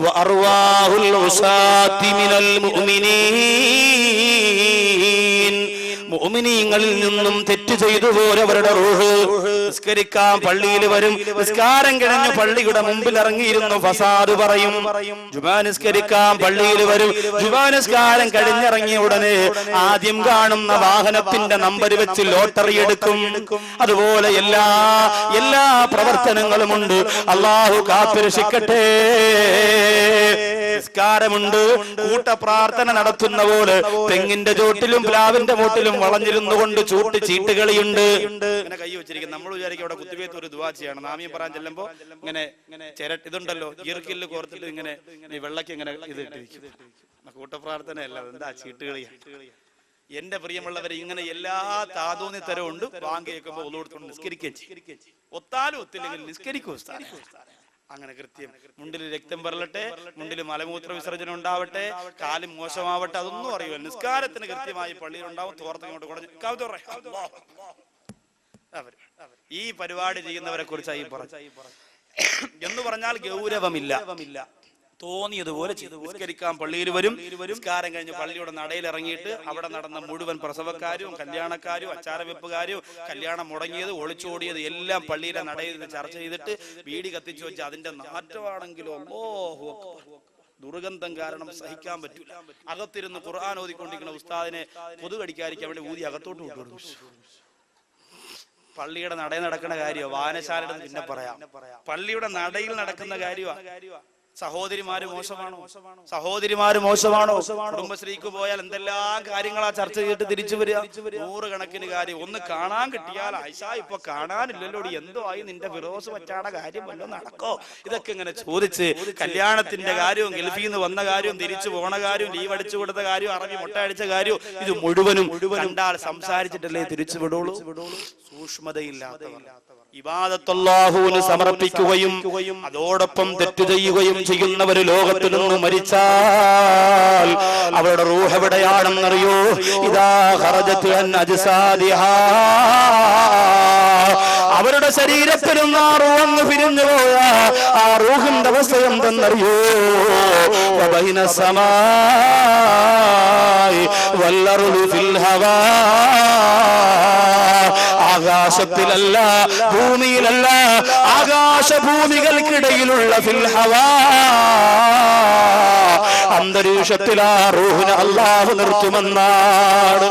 وأرواح العصاة من المؤمنين. മുഅ്മിനീങ്ങളിൽ നിന്നും തെറ്റ് ചെയ്തു പോരവരുടെ റൂഹ്. നിസ്കരിക്കാൻ പള്ളിയിൽ വരും. നിസ്കാരം കഴിഞ്ഞ് പള്ളിയുടെ മുമ്പിൽ ഇറങ്ങിയിരുന്നു. ഫസാദ് പറയും ജുമാ നിസ്കരിക്കാൻ പള്ളിയിൽ വരും. ജുമാ നിസ്കാരം കഴിഞ്ഞിറങ്ങിയ ഉടനെ ആദ്യം കാണുന്ന വാഹനത്തിന്റെ നമ്പർ വെച്ച് ലോട്ടറി എടുക്കും. അതുപോലെ എല്ലാ എല്ലാ പ്രവർത്തനങ്ങളും പ്രവർത്തനങ്ങളുമുണ്ട്. അള്ളാഹു കാത്തുരക്ഷിക്കട്ടെ. നിസ്കാരമുണ്ട്. കൂട്ടപ്രാർത്ഥന പോലെ തെങ്ങിന്റെ ചോട്ടിലും പ്ലാവിന്റെ മൂട്ടിലും വളഞ്ഞിരുന്നു കൊണ്ട് ചൂട്ട് ചീട്ടുകളിയുണ്ട്. കൈ വെച്ചിരിക്കും നമ്മൾ വിചാരിക്കും അവിടെ കുത്തിവേത്ത് ഒരു ദുവാ നാമിയം പറയാൻ ചെല്ലുമ്പോ ഇങ്ങനെ ചിര ഇതുണ്ടല്ലോ ഈർക്കിൽ കോർത്തിട്ട് ഇങ്ങനെ ഈ വെള്ളക്ക് ഇങ്ങനെ ഇത് ഇട്ടിരിക്കും. കൂട്ടപ്രാർത്ഥനയല്ല എന്താ ചീട്ടുകളിയാണ് എന്റെ പ്രിയമുള്ളവരെ ഇങ്ങനെ എല്ലാ താതൂന്നി തരവും ഉണ്ട്. ബാങ്ക് കേൾക്കുമ്പോൾ ഒന്നുകൊടുത്തോണ്ട് നിസ്കരിക്കുകയും ചെയ്യും. ഒത്താലും ഒത്തില്ലെങ്കിൽ നിസ്കരിക്കും. അങ്ങനെ കൃത്യം. മുണ്ടിൽ രക്തം വരലട്ടെ മുണ്ടിൽ മലമൂത്ര വിസർജനം ഉണ്ടാവട്ടെ കാലും മോശമാവട്ടെ അതൊന്നും അറിയില്ല. നിസ്കാരത്തിന് കൃത്യമായി പള്ളിയിൽ ഉണ്ടാവും തോർത്തങ്ങോട്ട് കുടഞ്ഞു. അവർ ഈ പരിപാടി ചെയ്യുന്നവരെ കുറിച്ചായി പറഞ്ഞു. എന്ന് പറഞ്ഞാൽ ഗൗരവമില്ല. തോന്നിയതുപോലെ നിസ്കരിക്കാൻ പള്ളിയിൽ വരും. നിസ്കാരം കഴിഞ്ഞ് പള്ളിയുടെ നടയിൽ ഇറങ്ങിയിട്ട് അവിടെ നടന്ന മുഴുവൻ പ്രസവക്കാരും കല്യാണക്കാരും അച്ചാരവെപ്പുകാരും കല്യാണം മുടങ്ങിയത് ഒളിച്ചോടിയത് എല്ലാം പള്ളിയിലെ നടയിൽ നിന്ന് ചർച്ച ചെയ്തിട്ട് വീടി കത്തിച്ചു വെച്ച് അതിന്റെ നാറ്റമാണെങ്കിലോ അക്ബർ. ദുർഗന്ധം കാരണം സഹിക്കാൻ പറ്റില്ല അകത്തിരുന്ന് ഖുർആൻ ഓതിക്കൊണ്ടിരിക്കുന്ന ഉസ്താദിനെ കൊതുകടിക്കാതിരിക്കാൻ വേണ്ടി ഊതി അകത്തോട്ട് കൊണ്ടുവരും പള്ളിയുടെ നടയിൽ നടക്കുന്ന കാര്യമാണ് വായനശാലയുടെ പിന്നെ പറയാം. പള്ളിയുടെ നടയിൽ നടക്കുന്ന കാര്യമാ? സഹോദരിമാര് മോശമാണോ? സഹോദരിമാര് മോശമാണോ? കുടുംബശ്രീക്ക് പോയാൽ എന്തെല്ലാം കാര്യങ്ങളാ ചർച്ച ചെയ്തിട്ട് തിരിച്ചു വരിക? നൂറുകണക്കിന് കാര്യം. ഒന്ന് കാണാൻ കിട്ടിയാൽ ആയിഷ ഇപ്പൊ കാണാനില്ലല്ലോ എന്തോ ആയി നിന്റെ ഫിറോസ് പറ്റാണ കാര്യം വല്ലതും നടക്കോ? ഇതൊക്കെ ഇങ്ങനെ ചോദിച്ച് കല്യാണത്തിന്റെ കാര്യവും ഗൾഫിൽ നിന്ന് വന്ന കാര്യവും തിരിച്ചു പോണ കാര്യവും ലീവ് അടിച്ചു കൊടുത്ത കാര്യവും അറബി മുട്ട അടിച്ച കാര്യവും ഇത് മുഴുവനും കണ്ടാൽ സംസാരിച്ചിട്ടല്ലേ തിരിച്ചു വിടുള്ളൂ? സൂക്ഷ്മതയില്ലാത്തവർ. ഇബാദത്തല്ലാഹുവിന് സമർപ്പിക്കുകയും അതോടൊപ്പം തെറ്റ് ചെയ്യുകയും ചെയ്യുന്നവർ ലോകത്തിൽ നിന്ന് മരിച്ചാൽ അവരുടെ റൂഹ് എവിടെയാണെന്നറിയോ? ഇതാ അൻ അജ്സാദിഹാ. അവരുടെ ശരീരത്തിലും ആ റൂഹ് പിരിഞ്ഞു പോയ ആ റൂഹിന്റെ അവസ്ഥ എന്തെന്നറിയോ? വല്ലറുദു ഫിൽ ഹവാ. ആകാശത്തിലല്ല ഭൂമിയിലല്ല ആകാശഭൂമികൾക്കിടയിലുള്ള ഫിൽഹവാ. അന്തരീക്ഷത്തിൽ ആ റൂഹിനെ അള്ളാഹു നിർത്തുമെന്നാണ്.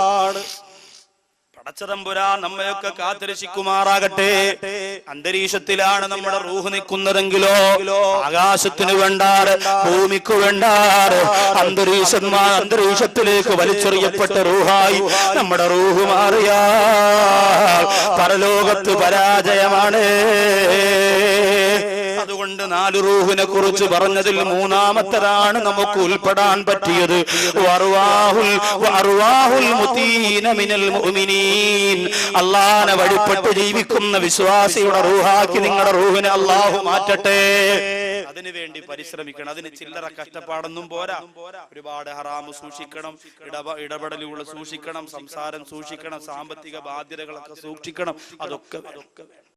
പടച്ചതമ്പുരാ നമ്മയൊക്കെ കാത്തിരശിക്കുമാറാകട്ടെ അന്തരീക്ഷത്തിലാണ് നമ്മുടെ റൂഹ് നിൽക്കുന്നതെങ്കിലോ ആകാശത്തിന് വേണ്ടാറ് ഭൂമിക്ക് വേണ്ടാറ് അന്തരീക്ഷന്മാർ അന്തരീക്ഷത്തിലേക്ക് വലിച്ചെറിയപ്പെട്ട റൂഹായി നമ്മുടെ റൂഹ് മാറിയാ പരലോകത്ത് പരാജയമാണ്. അതുകൊണ്ട് നാല് റൂഹിനെ കുറിച്ച് പറഞ്ഞതിൽ മൂന്നാമത്തതാണ് നമുക്ക് ഉൾപ്പെടാൻ പറ്റിയത്. അള്ളാനെ വഴിപ്പെട്ട് ജീവിക്കുന്ന വിശ്വാസിയുടെ റൂഹാക്കി നിങ്ങളുടെ റൂഹിനെ അള്ളാഹു മാറ്റട്ടെ. അതിനു വേണ്ടി പരിശ്രമിക്കണം. അതിന് ചില്ലറ കഷ്ടപ്പാടൊന്നും പോരാ. ഒരുപാട് ഹറാമ് സൂക്ഷിക്കണം. ഇടപ ഇടപെടലുകൾ സൂക്ഷിക്കണം. സംസാരം സൂക്ഷിക്കണം. സാമ്പത്തിക ബാധ്യതകളൊക്കെ സൂക്ഷിക്കണം. അതൊക്കെ.